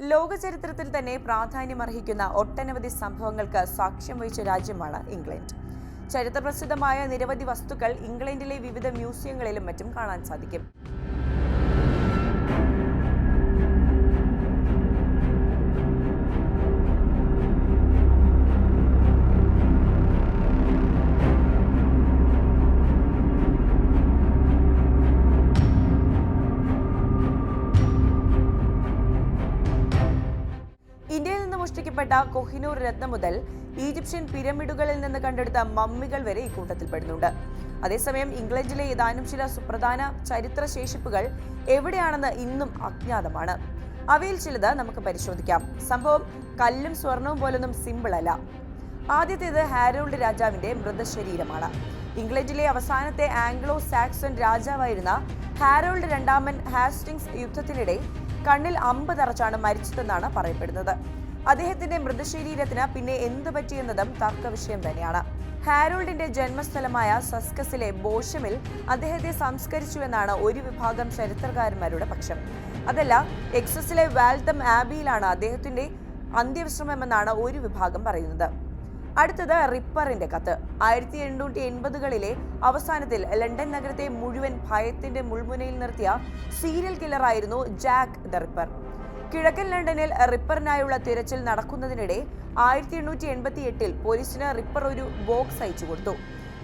ലോക ചരിത്രത്തിൽ തന്നെ പ്രാധാന്യമർഹിക്കുന്ന ഒട്ടനവധി സംഭവങ്ങൾക്ക് സാക്ഷ്യം വഹിച്ച രാജ്യമാണ് ഇംഗ്ലണ്ട്. ചരിത്രപ്രസിദ്ധമായ നിരവധി വസ്തുക്കൾ ഇംഗ്ലണ്ടിലെ വിവിധ മ്യൂസിയങ്ങളിലും മറ്റും കാണാൻ സാധിക്കും. നിന്ന് മോഷ്ടിക്കപ്പെട്ട കൊഹിനൂർ രത്നം മുതൽ ഈജിപ്ഷ്യൻ പിരമിഡുകളിൽ നിന്ന് കണ്ടെടുത്ത മമ്മികൾ വരെ ഇക്കൂട്ടത്തിൽപ്പെടുന്നുണ്ട് അതേസമയം ഇംഗ്ലണ്ടിലെ ഏതാനും ചില സുപ്രധാന ചരിത്ര ശേഷിപ്പുകൾ എവിടെയാണെന്ന് ഇന്നും അജ്ഞാതമാണ്. അവയിൽ ചിലത് നമുക്ക് പരിശോധിക്കാം. സംഭവം കല്ലും സ്വർണവും പോലൊന്നും സിമ്പിൾ അല്ല. ആദ്യത്തേത് ഹാരോൾഡ് രാജാവിന്റെ മൃതശരീരമാണ്. ഇംഗ്ലണ്ടിലെ അവസാനത്തെ ആംഗ്ലോ സാക്സൺ രാജാവായിരുന്ന ഹാരോൾഡ് രണ്ടാമൻ ഹാസ്റ്റിങ്സ് യുദ്ധത്തിനിടെ കണ്ണിൽ അമ്പ് തറച്ചാണ് മരിച്ചതെന്നാണ് പറയപ്പെടുന്നത്. അദ്ദേഹത്തിന്റെ മൃതശരീരത്തിന് പിന്നെ എന്തു പറ്റിയെന്നതും തർക്കവിഷയം തന്നെയാണ്. ഹാരോൾഡിന്റെ ജന്മസ്ഥലമായ സസ്കസിലെ ബോഷമിൽ അദ്ദേഹത്തെ സംസ്കരിച്ചുവെന്നാണ് ഒരു വിഭാഗം ചരിത്രകാരന്മാരുടെ പക്ഷം. അതല്ല എക്സസിലെ വാൽത്തം ആബിയിലാണ് അദ്ദേഹത്തിന്റെ അന്ത്യവിശ്രമമെന്നാണ് ഒരു വിഭാഗം പറയുന്നത്. അടുത്തത് റിപ്പറിന്റെ കത്ത്. ആയിരത്തി എണ്ണൂറ്റി എൺപതുകളിലെ അവസാനത്തിൽ ലണ്ടൻ നഗരത്തെ മുഴുവൻ ഭയത്തിന്റെ മുൾമുനയിൽ നിർത്തിയ സീരിയൽ കില്ലറായിരുന്നു ജാക്ക് ദ റിപ്പർ. കിഴക്കൻ ലണ്ടനിൽ റിപ്പറിനായുള്ള തിരച്ചിൽ നടക്കുന്നതിനിടെ ആയിരത്തി എണ്ണൂറ്റി എൺപത്തി എട്ടിൽ പോലീസിന് റിപ്പർ ഒരു ബോക്സ് അയച്ചു കൊടുത്തു.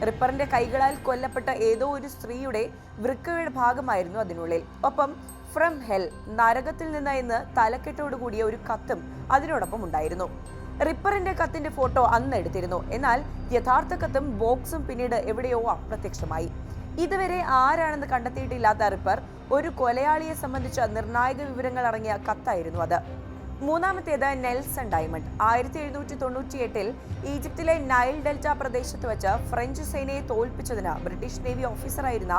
റിപ്പറിന്റെ കൈകളാൽ കൊല്ലപ്പെട്ട ഏതോ ഒരു സ്ത്രീയുടെ വൃക്കയുടെ ഭാഗമായിരുന്നു അതിനുള്ളിൽ. ഒപ്പം ഫ്രം ഹെൽ നരകത്തിൽ നിന്ന് തലക്കെട്ടോട് കൂടിയ ഒരു കത്തും അതിനോടൊപ്പം ഉണ്ടായിരുന്നു. റിപ്പറിന്റെ കത്തിന്റെ ഫോട്ടോ അന്ന് എടുത്തിരുന്നു. എന്നാൽ യഥാർത്ഥ കത്തും ബോക്സും പിന്നീട് എവിടെയോ അപ്രത്യക്ഷമായി. ഇതുവരെ ആരാണെന്ന് കണ്ടെത്തിയിട്ടില്ലാത്ത റിപ്പർ ഒരു കൊലയാളിയെ സംബന്ധിച്ച നിർണായക വിവരങ്ങൾ അടങ്ങിയ കത്തായിരുന്നു അത്. മൂന്നാമത്തേത് നെൽസൺ ഡയമണ്ട്. ആയിരത്തി എഴുന്നൂറ്റി തൊണ്ണൂറ്റി എട്ടിൽ ഈജിപ്തിലെ നൈൽ ഡെൽറ്റ പ്രദേശത്ത് വെച്ച് ഫ്രഞ്ച് സേനയെ തോൽപ്പിച്ചതിന് ബ്രിട്ടീഷ് നേവി ഓഫീസറായിരുന്ന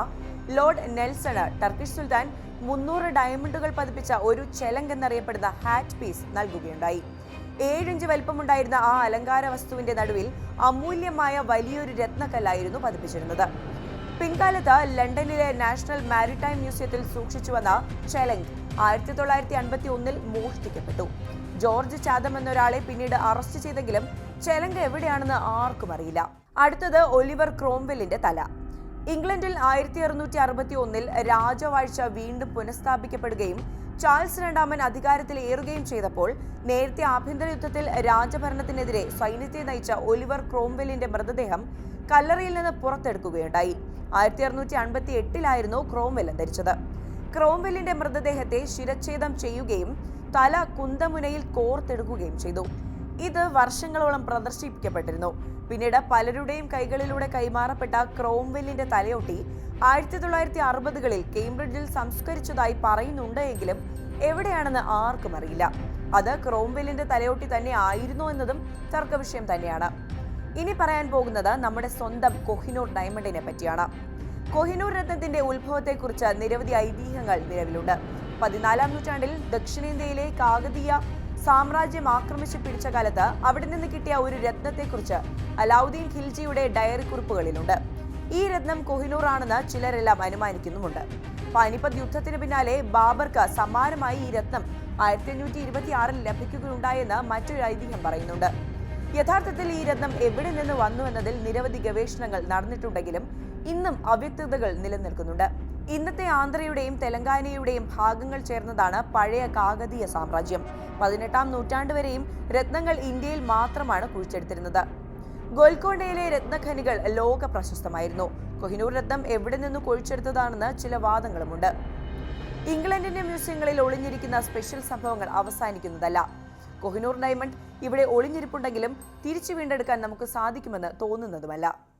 ലോർഡ് നെൽസണ് ടർക്കിഷ് സുൽത്താൻ മുന്നൂറ് ഡയമണ്ടുകൾ പതിപ്പിച്ച ഒരു ചെലങ്ക് എന്നറിയപ്പെടുന്ന ഹാറ്റ് പീസ് നൽകുകയുണ്ടായി. ഏഴിഞ്ച് വലിപ്പമുണ്ടായിരുന്ന ആ അലങ്കാര വസ്തുവിന്റെ നടുവിൽ അമൂല്യമായ വലിയൊരു രത്നക്കല്ലായിരുന്നു പതിപ്പിച്ചിരുന്നത്. പിൻകാലത്ത് ലണ്ടനിലെ നാഷണൽ മാരിടൈം മ്യൂസിയത്തിൽ സൂക്ഷിച്ചു വന്ന ചെലങ്ക് ആയിരത്തി തൊള്ളായിരത്തി അൻപത്തി ഒന്നിൽ മോഷ്ടിക്കപ്പെട്ടു. ജോർജ് ചാദം എന്നൊരാളെ പിന്നീട് അറസ്റ്റ് ചെയ്തെങ്കിലും ചെലങ്ക് എവിടെയാണെന്ന് ആർക്കും അറിയില്ല. അടുത്തത് ഒലിവർ ക്രോംവെല്ലിന്റെ തല. ഇംഗ്ലണ്ടിൽ ആയിരത്തി അറുന്നൂറ്റി അറുപത്തി ഒന്നിൽ രാജവാഴ്ച വീണ്ടും പുനഃസ്ഥാപിക്കപ്പെടുകയും ചാൾസ് രണ്ടാമൻ അധികാരത്തിൽ ഏറുകയും ചെയ്തപ്പോൾ നേരത്തെ ആഭ്യന്തര യുദ്ധത്തിൽ രാജഭരണത്തിനെതിരെ സൈന്യത്തെ നയിച്ച ഒലിവർ ക്രോംവെല്ലിന്റെ മൃതദേഹം കല്ലറയിൽ നിന്ന് പുറത്തെടുക്കുകയുണ്ടായി. ആയിരത്തി അറുന്നൂറ്റി അൻപത്തി എട്ടിലായിരുന്നു ക്രോംവെൽ അന്തരിച്ചത്. ക്രോംവെല്ലിന്റെ മൃതദേഹത്തെ ശിരച്ഛേദം ചെയ്യുകയും തല കുന്തമുനയിൽ കോർത്തെടുക്കുകയും ചെയ്തു. ഇത് വർഷങ്ങളോളം പ്രദർശിപ്പിക്കപ്പെട്ടിരുന്നു. പിന്നീട് പലരുടെയും കൈകളിലൂടെ കൈമാറപ്പെട്ട ക്രോംവെല്ലിന്റെ തലയൊട്ടി ആയിരത്തി തൊള്ളായിരത്തി അറുപതുകളിൽ കേംബ്രിഡ്ജിൽ സംസ്കരിച്ചതായി പറയുന്നുണ്ട് എങ്കിലും എവിടെയാണെന്ന് ആർക്കും അറിയില്ല. അത് ക്രോംവെല്ലിന്റെ തലയൊട്ടി തന്നെ ആയിരുന്നോ എന്നതും തർക്കവിഷയം തന്നെയാണ്. ഇനി പറയാൻ പോകുന്നത് നമ്മുടെ സ്വന്തം കൊഹിനൂർ ഡയമണ്ടിനെ പറ്റിയാണ്. കൊഹിനൂർ രത്നത്തിന്റെ ഉത്ഭവത്തെക്കുറിച്ച് നിരവധി ഐതിഹ്യങ്ങൾ നിലവിലുണ്ട്. പതിനാലാം നൂറ്റാണ്ടിൽ ദക്ഷിണേന്ത്യയിലെ കാകതീയ സാമ്രാജ്യം ആക്രമിച്ച് പിടിച്ച കാലത്ത് അവിടെ നിന്ന് കിട്ടിയ ഒരു രത്നത്തെക്കുറിച്ച് അലാവുദ്ദീൻ ഖിൽജിയുടെ ഡയറി കുറിപ്പുകളിലുണ്ട്. ഈ രത്നം കൊഹിനൂർ ആണെന്ന് ചിലരെല്ലാം അനുമാനിക്കുന്നുമുണ്ട്. പാനിപ്പത്ത് യുദ്ധത്തിന് പിന്നാലെ ബാബർക്ക് സമാനമായി ഈ രത്നം ആയിരത്തി അഞ്ഞൂറ്റി ഇരുപത്തി ആറിൽ ലഭിക്കുകയുണ്ടായെന്ന് മറ്റൊരു ഐതിഹ്യം പറയുന്നുണ്ട്. യഥാർത്ഥത്തിൽ ഈ രത്നം എവിടെ നിന്ന് വന്നു എന്നതിൽ നിരവധി ഗവേഷണങ്ങൾ നടന്നിട്ടുണ്ടെങ്കിലും ഇന്നും അവ്യക്തതകൾ നിലനിൽക്കുന്നുണ്ട്. ഇന്നത്തെ ആന്ധ്രയുടെയും തെലങ്കാനയുടെയും ഭാഗങ്ങൾ ചേർന്നതാണ് പഴയ കാകതീയ സാമ്രാജ്യം. പതിനെട്ടാം നൂറ്റാണ്ട് വരെയും രത്നങ്ങൾ ഇന്ത്യയിൽ മാത്രമാണ് കുഴിച്ചെടുത്തിരുന്നത്. ഗോൽക്കൊണ്ടയിലെ രത്നഖനികൾ ലോക പ്രശസ്തമായിരുന്നു. കൊഹിനൂർ രത്നം എവിടെ നിന്ന് കുഴിച്ചെടുത്തതാണെന്ന് ചില വാദങ്ങളുമുണ്ട്. ഇംഗ്ലണ്ടിന്റെ മ്യൂസിയങ്ങളിൽ ഒളിഞ്ഞിരിക്കുന്ന സ്പെഷ്യൽ സംഭവങ്ങൾ അവസാനിക്കുന്നതല്ല. കൊഹിനൂർ ഡയമണ്ട് ഇവിടെ ഒളിഞ്ഞിരിപ്പുണ്ടെങ്കിലും തിരിച്ചു വീണ്ടെടുക്കാൻ നമുക്ക് സാധിക്കുമെന്ന് തോന്നുന്നതുമല്ല